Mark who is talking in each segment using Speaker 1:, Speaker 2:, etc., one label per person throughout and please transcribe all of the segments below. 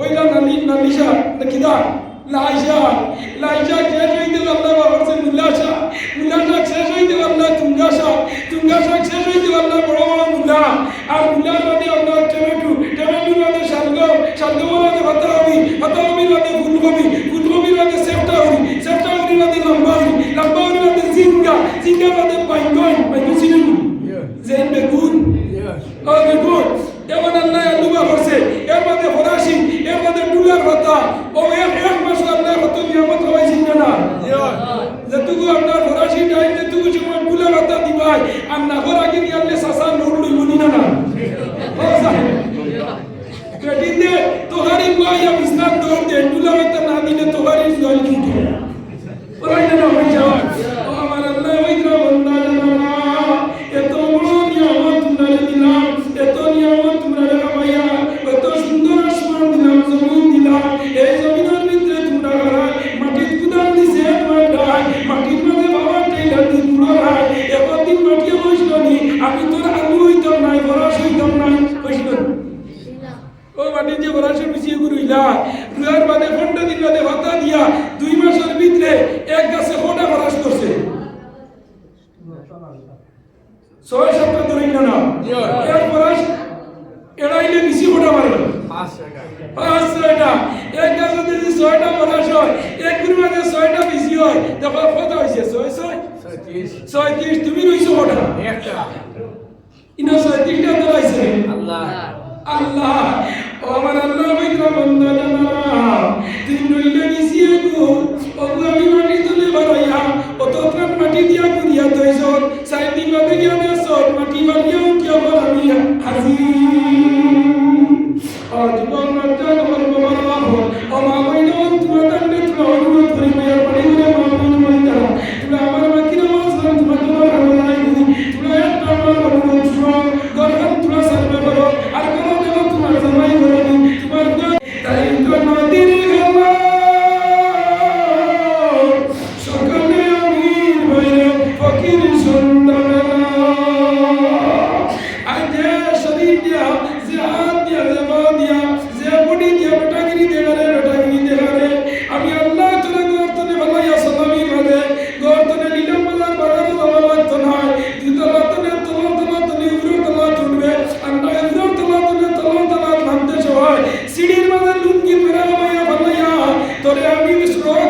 Speaker 1: ওইলাম না না নিশা দা কিদা? না শেষ হইতে পারলাম না বাবার সে মুল্লাশা মুল্লাশা শেষ হইতে পারলাম না তুঙ্গাশা। তুঙ্গাশা শেষ হইতে পারলাম বড় বড় মুল্লা আর মুল্লার মধ্যে আপনার টমেটো টমেটোর মধ্যে শালগম শালগমের মধ্যে পাতাকপি পাতাকপির মধ্যে ফুলকপি ফুলকপির মধ্যে সেপ্টা হরি সেপ্টা হরির মধ্যে লম্বা হরি লম্বা হরির মধ্যে জিঙ্গা জিঙ্গার মধ্যে বাইঙ্গন বাইঙ্গন সিনেমু জেন বেগুন। ও বেগুন। এমন আল্লাহ আল্লুবা করছে এর মধ্যে হরাসি আমাদের বুলার কথা ও এক এক মাস আল্লাহ কত নিয়ামত হওয়াইছি না হ্যাঁ। যেটুকু আপনার ফরাসি টাইম যেটুকু সময় বুলার কথা দিবাই। ছয় সপ্তাহ ধরে না। এরপরে এটা ইলে বেশি মোটা মারে। পাঁচ ছয়টা। একটা যদি ছয়টা মনাস হয় এক দিন মাঝে ছয়টা বেশি হয় দেখো কত হয়েছে? ছয় ছয়? ছয়ত্রিশ তুমি রয়েছো মোটা ইনো ছয়ত্রিশটা তো রয়েছে। আল্লাহ। আল্লাহ ও আমার আল্লাহ বৈদ্রা বন্ধ তুমি রইলে বেশি গো অগু আমি মাটি তুলে বাড়াইয়া অত মাটি দিয়া করিয়া তৈজন সাইদিন ভাবে গিয়ে জীবন কেবল আমি হাসি আর জীবন আমার বাবা আমার Holy be Spirit.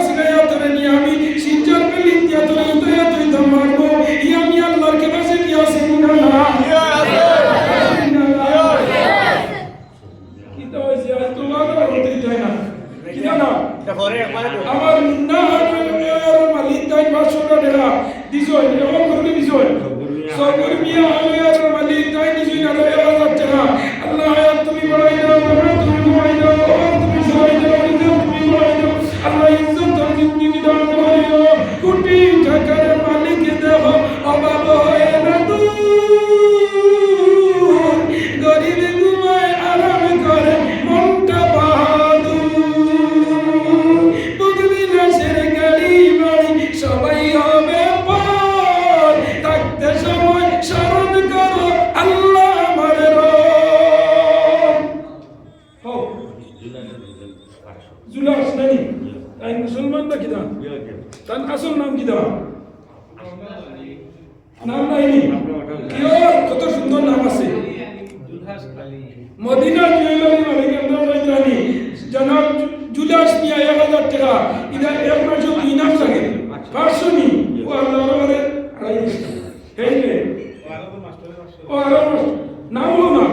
Speaker 1: naona.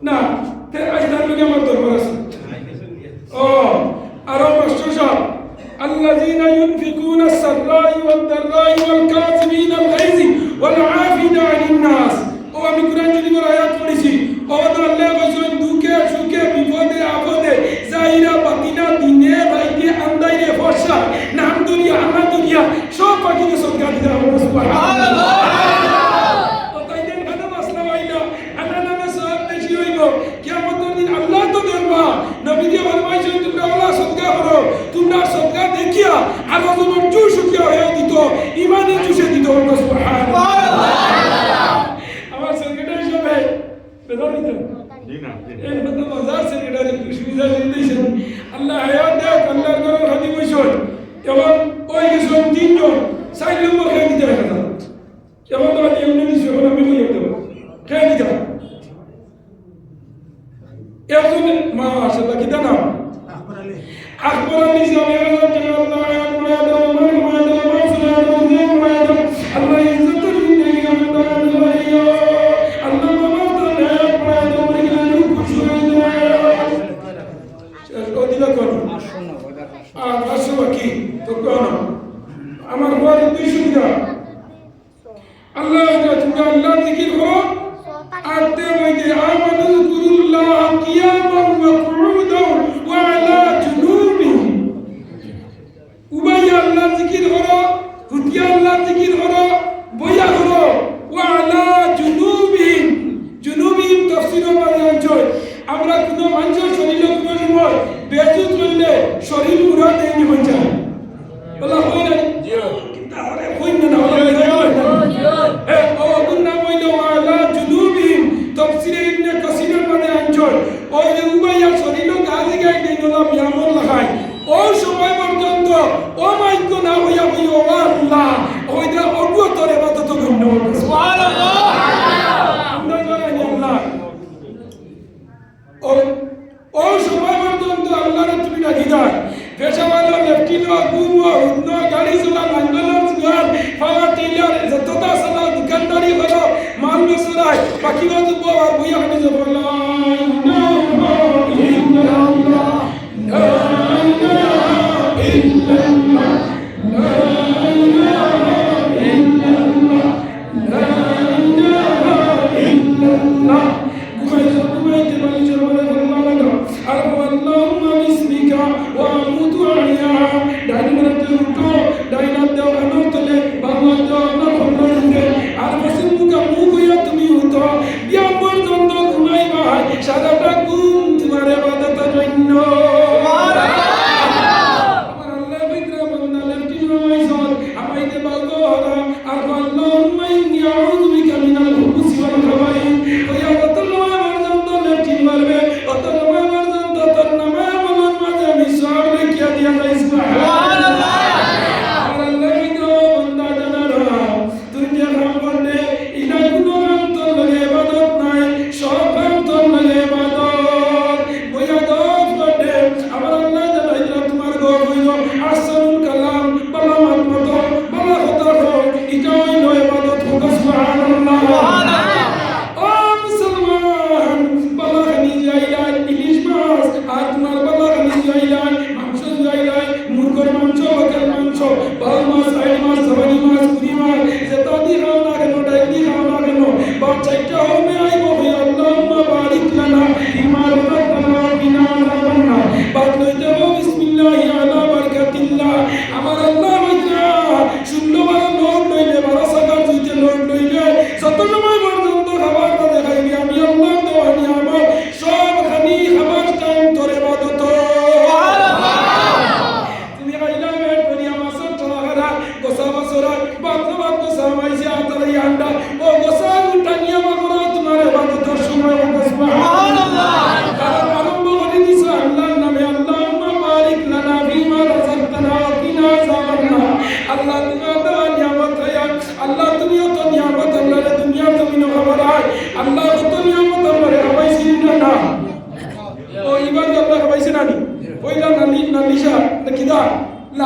Speaker 1: Na. তোমরা আল্লাহ জিকির করো আর তে মধ্যে আমাদু কুরুল্লাহ কিয়ামান ওয়া কুউদান ওয়া আলা জুনুবিহিম উবাই আল্লাহ জিকির করো হুতিয়া আল্লাহ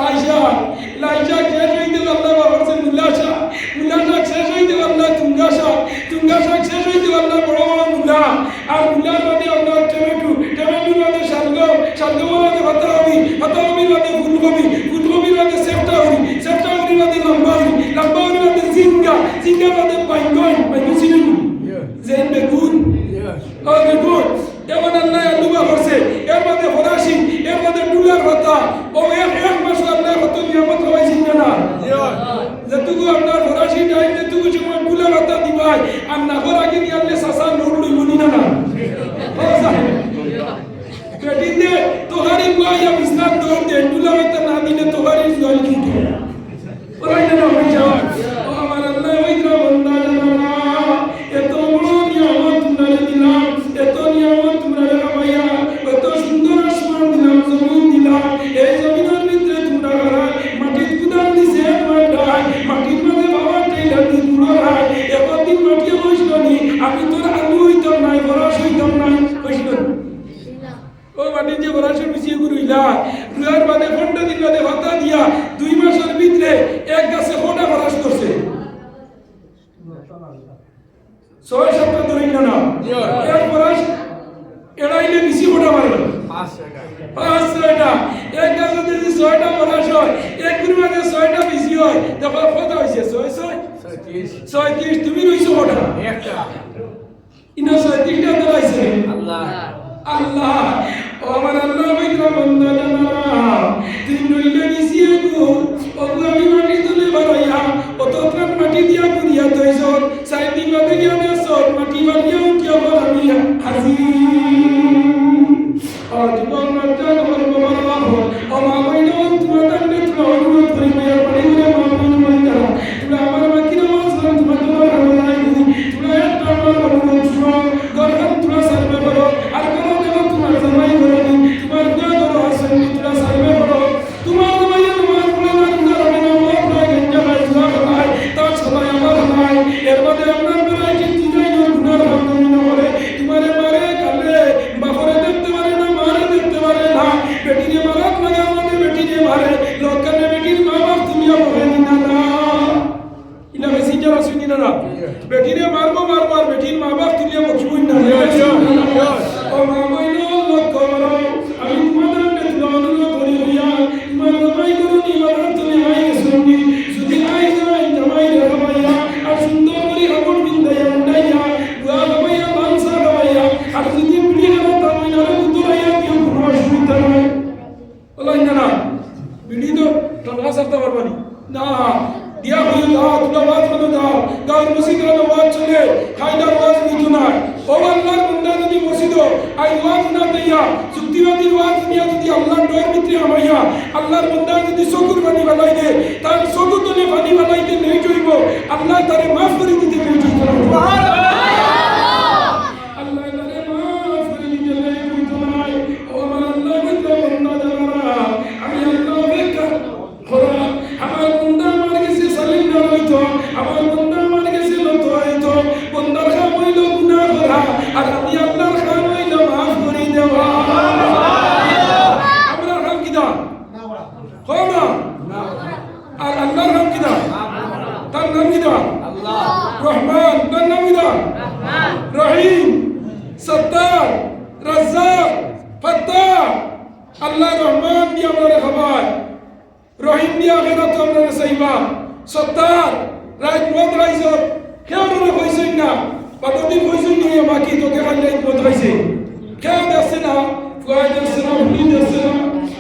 Speaker 1: আইসা লাইসা শেষ হইতে পারলা বাবার সে মুল্লাশা মুল্লাশা শেষ হইতে পারলা তুঙ্গাশা তুঙ্গাশা শেষ হইতে পারলা বড় বড় মুলা আর মুল্লার মধ্যে আপনার টমেটো টমেটো মধ্যে শালগম শালগমের মধ্যে পাতাকপি পাতাকপির মধ্যে ফুলকপি ফুলকপির মধ্যে সেফটা হরি সেফটা হরির মধ্যে লম্বা হরি লম্বা হরির মধ্যে জিঙ্গা জিঙ্গার মধ্যে বাইঙ্গন বাইঙ্গন সিনেমু জেন বেগুন। ও বেগুন এমন আল্লাহ দুবা করছে এর মধ্যে ফরাসি এর মধ্যে ডুলার পাতা। ও এক এক নিয়ামত হয়েছেন না যেটুকু আপনার ফরাসি টাইম যেটুকু সময় বুলে বাতা দিবাই, আর না হর আগে নিয়ে আনলে সাসা নড়ুড়ি মনি না না পেটিতে তোহারি পাই আমি ইসলাম দৌড় দেন বুলে না দিলে তোহারি জল কি ওরাই না হয়ে যাওয়া হলো পাঁচ ছয়টা একটা যদি ছয়টা মানুষ হয় এক পরিমাণে ছয়টা বেশি হয় তখন কত হয়েছে ছয় ছয়? ছয়ত্রিশ। তুমি রয়েছো কটা? একটা। ইনো ছয়ত্রিশটা তো আল্লাহ। আল্লাহ ও আমার আল্লাহ আমি মাটি দিয়া করিয়া তৈজন সাইডিং মাটি গিয়া দেশ মাটি বাড়িয়া উঠিয়া বলামিয়া হাজির أعجب أن الجنة والمنافع وما بين أنتم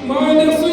Speaker 1: minus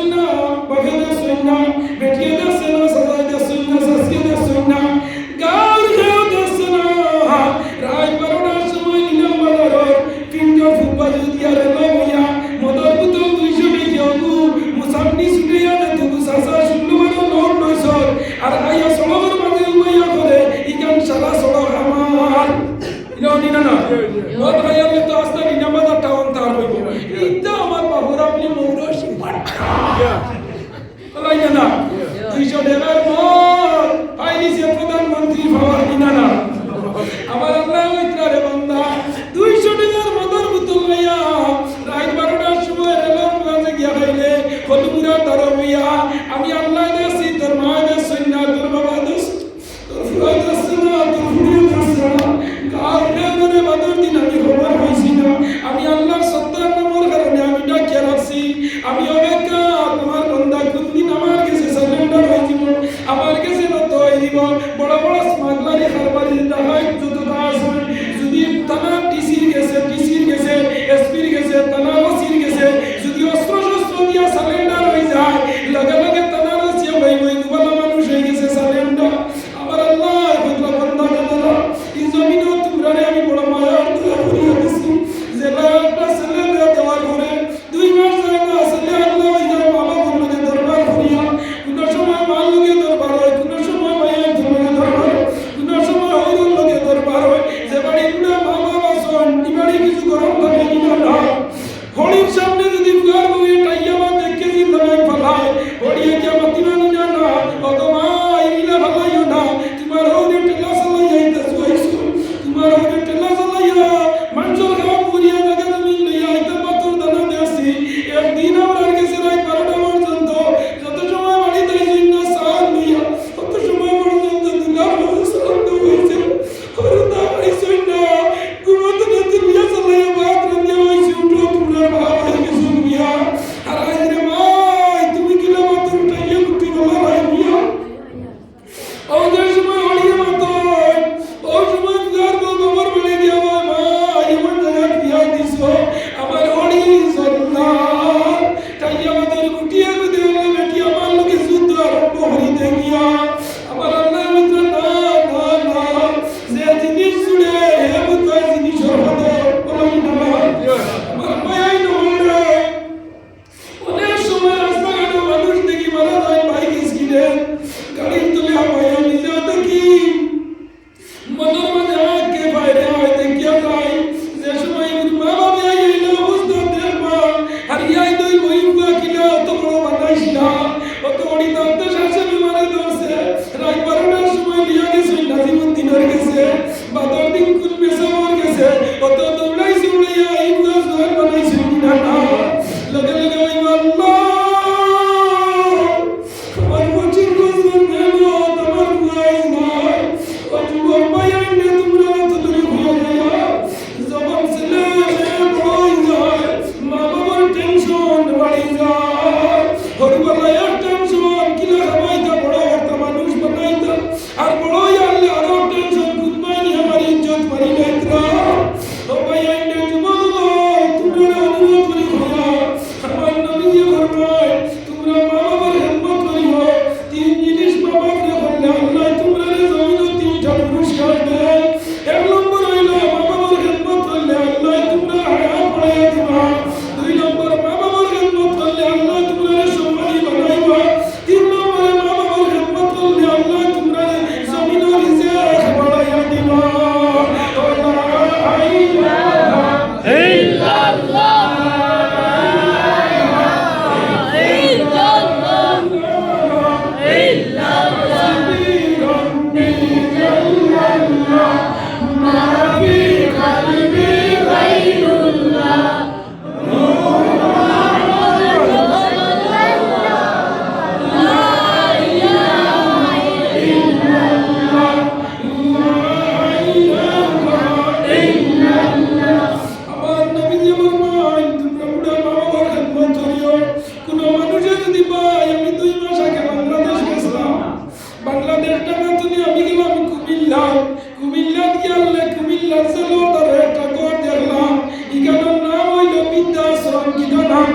Speaker 1: দেখলাম কুমিল্লা গিয়া হলে কুমিল্লার ছেলেও তার একটা ঘর দেখলাম এখানের নাম হইল বৃদ্ধাশ্রম কি নাম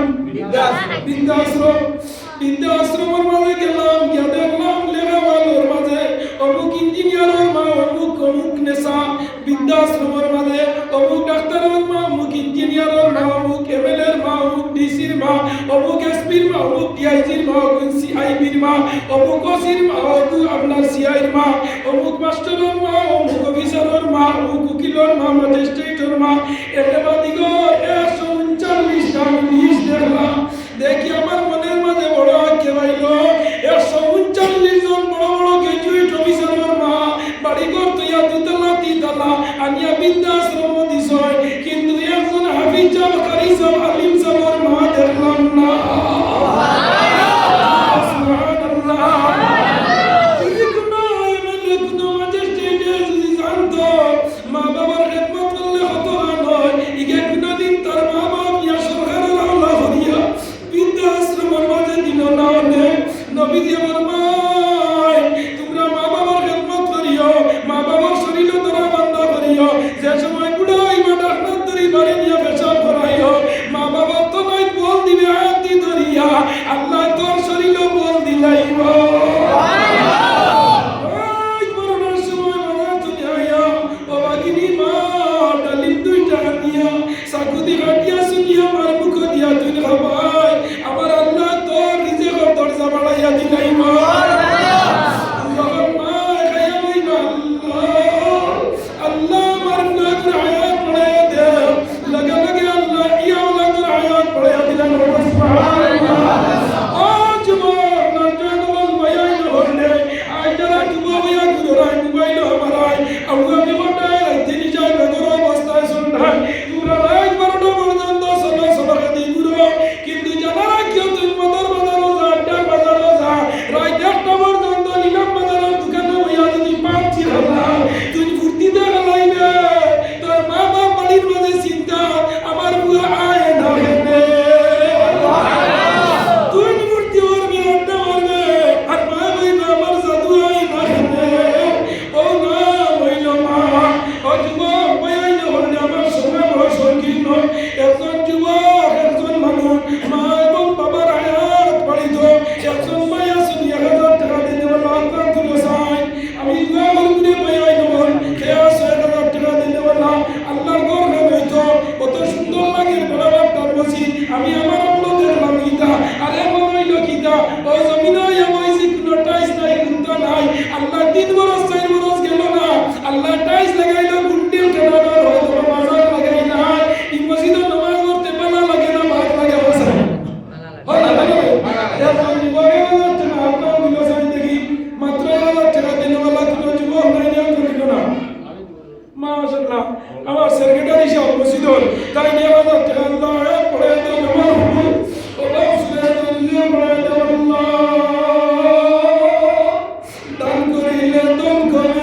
Speaker 1: বৃদ্ধাশ্রম বৃদ্ধাশ্রমের মাঝে গেলাম গিয়া দেখলাম লেখা মানুষ মাঝে অমুক ইঞ্জিনিয়ারের মা অমুক অমুক নেশা বৃদ্ধাশ্রমের মাঝে অমুক ডাক্তারের মা অমুক ইঞ্জিনিয়ারের মা অমুক এমএলএর মা অমুক ডিসির মা অমুক এসপির মা অমুক ডিআইজির মা অমুক সিআইবির মা অমুক ওসির মা অমুক আপনার সিআইর মা অমুক রাষ্ট্রের মা অমুক অফিসারের মা অমুক উকিলের মা ম্যাজিস্ট্রেটের মা একেবাদিগর দিলে তুমি